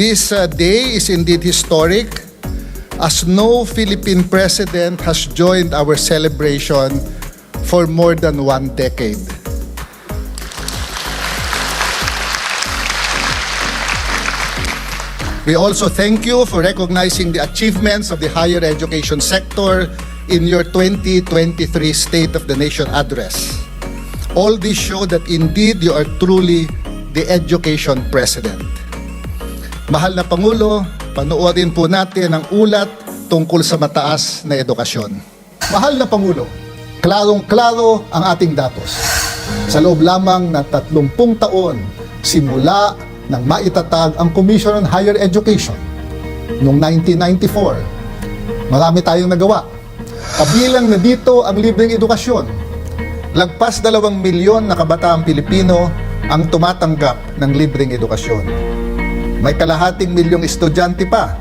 This uh, day is indeed historic as no Philippine president has joined our celebration for more than one decade. We also thank you for recognizing the achievements of the higher education sector in your 2023 State of the Nation address. All these show that indeed you are truly the education president. Mahal na Pangulo, panoorin po natin ang ulat tungkol sa mataas na edukasyon. Mahal na Pangulo, klarong-klaro ang ating datos. Sa loob lamang ng 30 taon, simula nang maitatag ang Commission on Higher Education noong 1994. Marami tayong nagawa. Kabilang na dito ang libreng edukasyon. Lagpas dalawang milyon na kabataang Pilipino ang tumatanggap ng libreng edukasyon. May kalahating milyong estudyante pa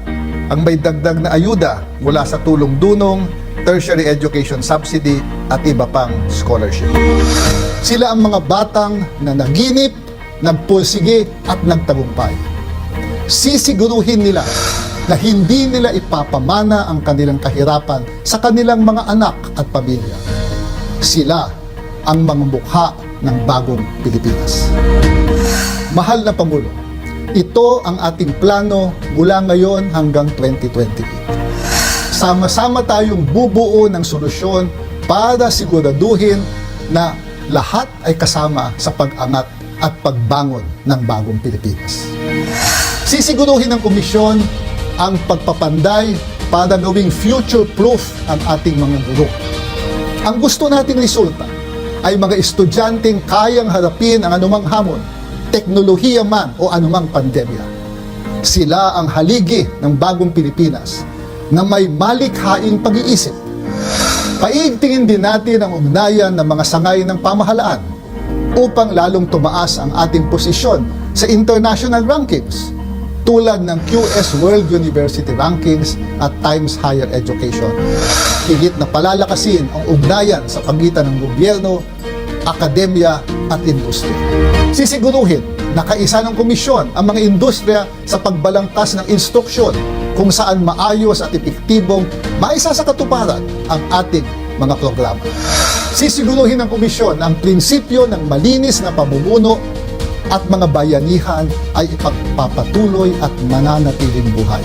ang may dagdag na ayuda mula sa tulong dunong, tertiary education subsidy at iba pang scholarship. Sila ang mga batang na naginip, nagpursige at nagtagumpay. Sisiguruhin nila na hindi nila ipapamana ang kanilang kahirapan sa kanilang mga anak at pamilya. Sila ang mga mukha ng bagong Pilipinas. Mahal na Pangulo, ito ang ating plano mula ngayon hanggang 2028. Sama-sama tayong bubuo ng solusyon para siguraduhin na lahat ay kasama sa pag-angat at pagbangon ng bagong Pilipinas. Sisiguruhin ng komisyon ang pagpapanday para gawing future-proof ang ating mga guro. Ang gusto nating resulta ay mga estudyanteng kayang harapin ang anumang hamon, teknolohiya man o anumang pandemya. Sila ang haligi ng bagong Pilipinas na may malikhaing pag-iisip. Paigtingin din natin ang ugnayan ng mga sangay ng pamahalaan upang lalong tumaas ang ating posisyon sa international rankings tulad ng QS World University Rankings at Times Higher Education. Higit na palalakasin ang ugnayan sa pagitan ng gobyerno, akademya at industriya. Sisiguruhin na kaisa ng komisyon ang mga industriya sa pagbalangkas ng instruksyon kung saan maayos at epektibong maisa sa katuparan ang ating mga programa. Sisiguruhin ng komisyon ang prinsipyo ng malinis na pamumuno at mga bayanihan ay ipagpapatuloy at mananatiling buhay.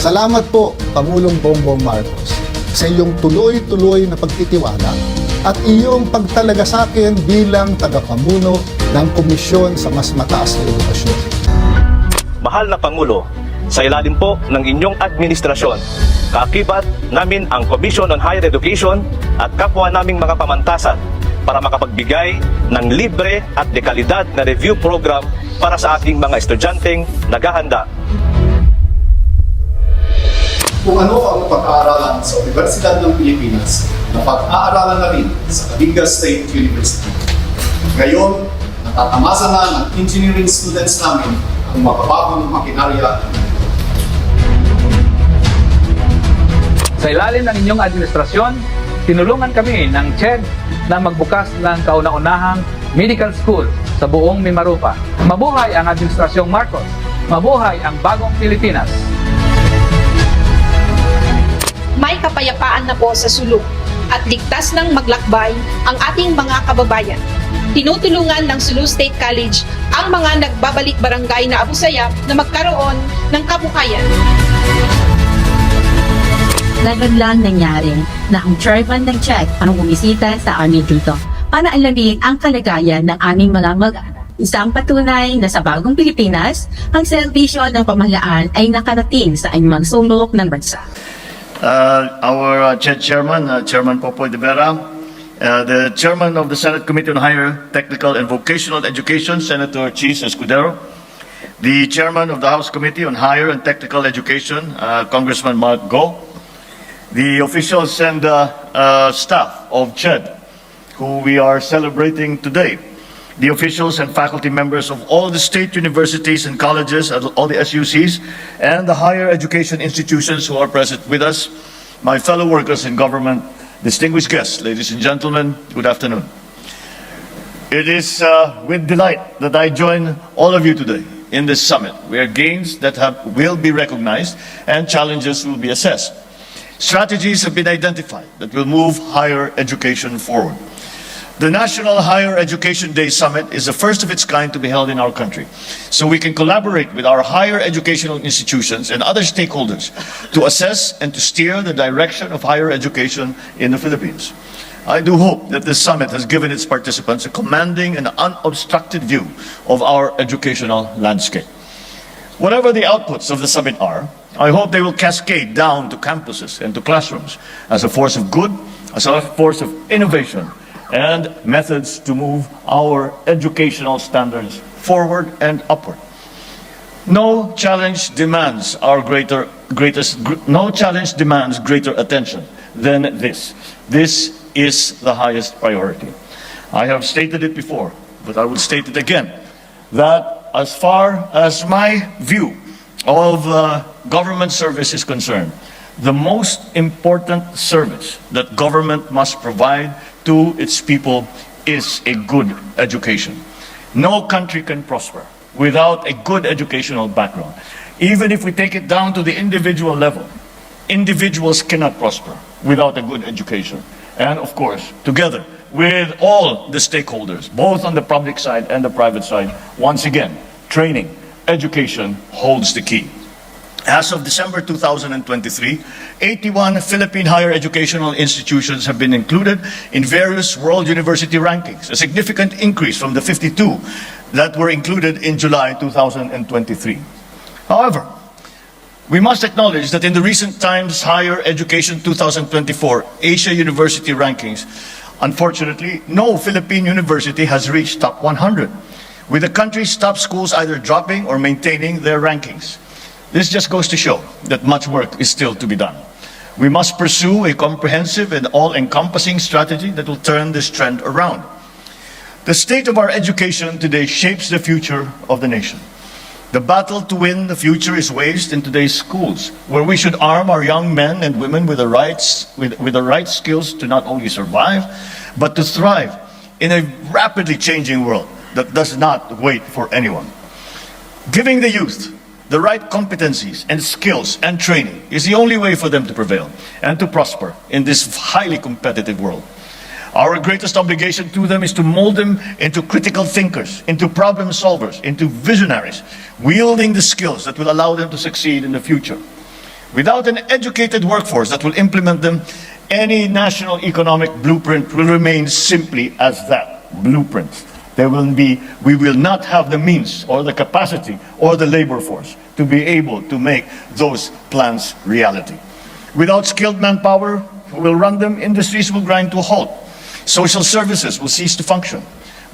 Salamat po, Pangulong Bongbong Marcos, sa iyong tuloy-tuloy na pagtitiwala at iyong pagtalaga sa akin bilang tagapamuno ng Komisyon sa Mas Mataas na Edukasyon. Mahal na Pangulo, sa ilalim po ng inyong administrasyon, kaakibat namin ang Commission on Higher Education at kapwa naming mga pamantasan para makapagbigay ng libre at dekalidad na review program para sa ating mga estudyanteng naghahanda kung ano ang pag-aaralan sa Universidad ng Pilipinas na pag-aaralan na rin sa Cadiga State University. Ngayon, natatamasa na ng engineering students namin ang makabagong makinarya Sa ilalim ng inyong administrasyon, tinulungan kami ng CHED na magbukas ng kauna-unahang medical school sa buong Mimarupa. Mabuhay ang Administrasyong Marcos! Mabuhay ang bagong Pilipinas! may kapayapaan na po sa sulok at ligtas ng maglakbay ang ating mga kababayan. Tinutulungan ng Sulu State College ang mga nagbabalik barangay na Abu Sayyaf na magkaroon ng kabuhayan. Nagaglang nangyari na ang chairman ng CHEC ang bumisita sa amin dito para alamin ang kalagayan ng aming mga mag Isang patunay na sa bagong Pilipinas, ang serbisyo ng pamahalaan ay nakarating sa anumang sulok ng bansa. Uh, our uh, chair- chairman, uh, Chairman Popoy de Vera, uh, the chairman of the Senate Committee on Higher Technical and Vocational Education, Senator Chis Escudero, the chairman of the House Committee on Higher and Technical Education, uh, Congressman Mark Go, the officials and uh, uh, staff of CHED, who we are celebrating today, the officials and faculty members of all the state universities and colleges, all the SUCs, and the higher education institutions who are present with us, my fellow workers in government, distinguished guests, ladies and gentlemen, good afternoon. It is uh, with delight that I join all of you today in this summit, where gains that have, will be recognized and challenges will be assessed. Strategies have been identified that will move higher education forward. The National Higher Education Day Summit is the first of its kind to be held in our country. So we can collaborate with our higher educational institutions and other stakeholders to assess and to steer the direction of higher education in the Philippines. I do hope that this summit has given its participants a commanding and unobstructed view of our educational landscape. Whatever the outputs of the summit are, I hope they will cascade down to campuses and to classrooms as a force of good, as a force of innovation, and methods to move our educational standards forward and upward. No challenge demands our greater, greatest, gr- no challenge demands greater attention than this. This is the highest priority. I have stated it before, but I will state it again, that as far as my view of uh, government service is concerned, the most important service that government must provide to its people is a good education. No country can prosper without a good educational background. Even if we take it down to the individual level, individuals cannot prosper without a good education. And of course, together with all the stakeholders, both on the public side and the private side, once again, training, education holds the key. As of December 2023, 81 Philippine higher educational institutions have been included in various world university rankings, a significant increase from the 52 that were included in July 2023. However, we must acknowledge that in the recent Times Higher Education 2024 Asia University rankings, unfortunately, no Philippine university has reached top 100, with the country's top schools either dropping or maintaining their rankings. This just goes to show that much work is still to be done. We must pursue a comprehensive and all-encompassing strategy that will turn this trend around. The state of our education today shapes the future of the nation. The battle to win the future is waged in today's schools, where we should arm our young men and women with the rights with, with the right skills to not only survive, but to thrive in a rapidly changing world that does not wait for anyone. Giving the youth the right competencies and skills and training is the only way for them to prevail and to prosper in this highly competitive world. Our greatest obligation to them is to mold them into critical thinkers, into problem solvers, into visionaries, wielding the skills that will allow them to succeed in the future. Without an educated workforce that will implement them, any national economic blueprint will remain simply as that blueprint. There will be, we will not have the means or the capacity or the labor force to be able to make those plans reality. Without skilled manpower who will run them, industries will grind to a halt. Social services will cease to function.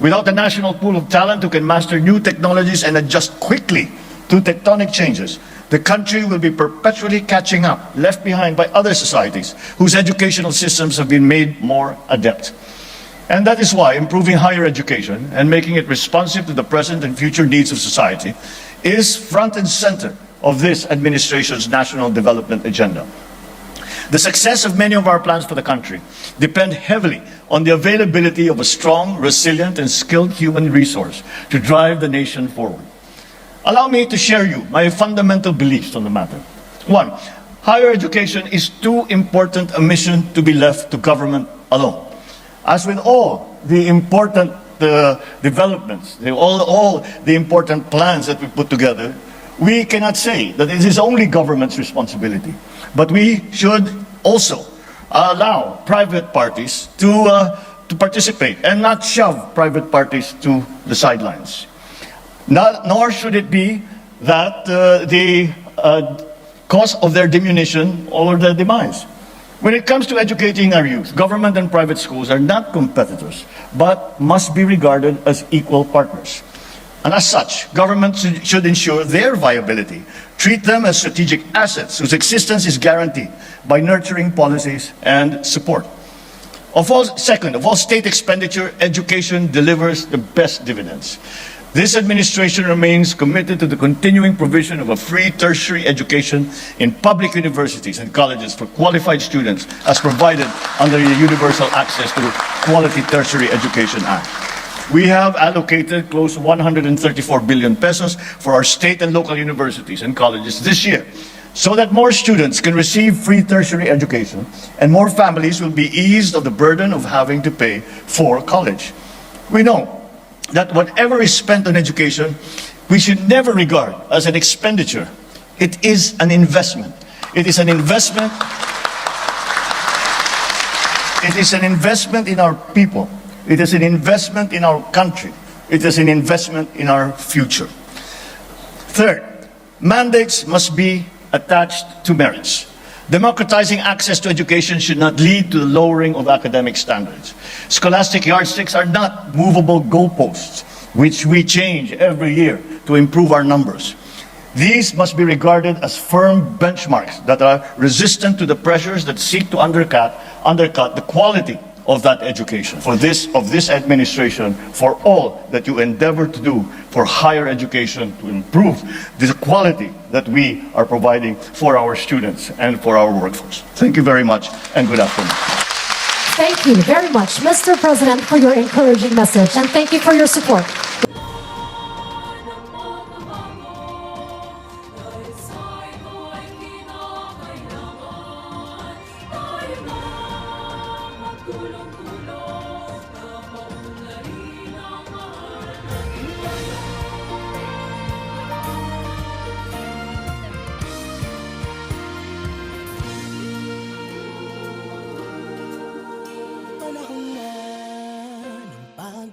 Without a national pool of talent who can master new technologies and adjust quickly to tectonic changes, the country will be perpetually catching up, left behind by other societies whose educational systems have been made more adept. And that is why improving higher education and making it responsive to the present and future needs of society is front and center of this administration's national development agenda. The success of many of our plans for the country depend heavily on the availability of a strong, resilient, and skilled human resource to drive the nation forward. Allow me to share you my fundamental beliefs on the matter. One, higher education is too important a mission to be left to government alone. As with all the important uh, developments, all, all the important plans that we put together, we cannot say that it is only government's responsibility. But we should also allow private parties to, uh, to participate and not shove private parties to the sidelines. Not, nor should it be that uh, the uh, cause of their diminution or their demise. When it comes to educating our youth, government and private schools are not competitors, but must be regarded as equal partners. And as such, governments should- ensure their viability, treat them as strategic assets whose existence is guaranteed by nurturing policies and support. Of all, second, of all state expenditure, education delivers the best dividends. This administration remains committed to the continuing provision of a free tertiary education in public universities and colleges for qualified students as provided under the Universal Access to Quality Tertiary Education Act. We have allocated close to 134 billion pesos for our state and local universities and colleges this year so that more students can receive free tertiary education and more families will be eased of the burden of having to pay for college. We know that whatever is spent on education, we should never regard as an expenditure. It is an investment. It is an investment. It is an investment in our people. It is an investment in our country. It is an investment in our future. Third, mandates must be attached to merits. Democratizing access to education should not lead to the lowering of academic standards. Scholastic yardsticks are not movable goalposts, which we change every year to improve our numbers. These must be regarded as firm benchmarks that are resistant to the pressures that seek to undercut, undercut the quality of that education. For this, of this administration, for all that you endeavor to do for higher education to improve the quality that we are providing for our students and for our workforce. Thank you very much and good afternoon. Thank you very much, Mr. President, for your encouraging message, and thank you for your support.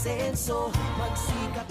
konsenso Magsikat